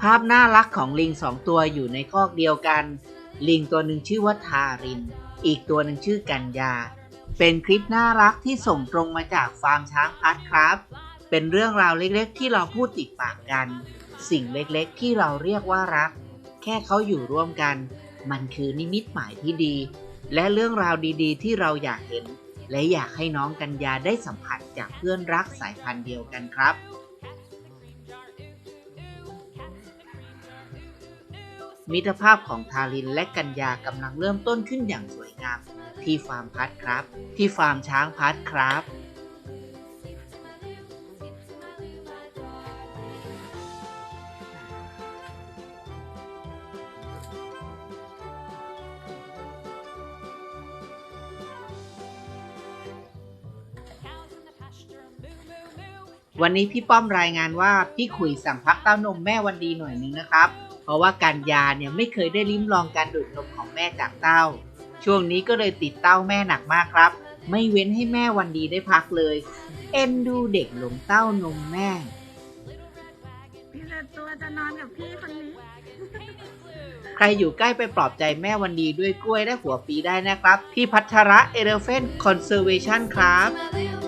ภาพน่ารักของลิงสองตัวอยู่ในคอกเดียวกัน ลิงตัวหนึ่งชื่อว่าทาริน อีกตัวหนึ่งชื่อกัญญา เป็นคลิปน่ารักที่ส่งตรงมาจากฟาร์มช้างพัดครับ เป็นเรื่องราวเล็กๆ ที่เราพูดติดปากกัน สิ่งเล็กๆ ที่เราเรียกว่ารัก แค่เขาอยู่ร่วมกัน มันคือนิมิตหมายที่ดี และเรื่องราวดีๆ ที่เราอยากเห็น และอยากให้น้องกัญญาได้สัมผัสจากเพื่อนรักสายพันธุ์เดียวกันครับ มิตรภาพของทารินและกัญญากำลังเริ่มต้นขึ้นอย่างสวยงาม ที่ฟาร์มพัดครับ ที่ฟาร์มช้างพัดครับ วันนี้พี่ป้อมรายงานว่าพี่ขุยสั่งพักเต้านมแม่วันดีหน่อยนึงนะครับ ราะว่ากัญญาเนี่ยไม่เคยได้ลิ้มลองการดูดนมของแม่จากเต้า ช่วงนี้ก็เลยติดเต้าแม่หนักมากครับ ไม่เว้นให้แม่วันดีได้พักเลย เอ็นดูเด็กหลงเต้านมแม่พี่เลือตัวจะนอนกับพี่คนนี้ ใครอยู่ใกล้ไปปลอบใจแม่วันดีด้วยกล้วยและหัวปีได้นะครับ ที่พัทระเอเลเฟนคอนเซอร์เวชันครับ Mother,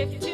Skip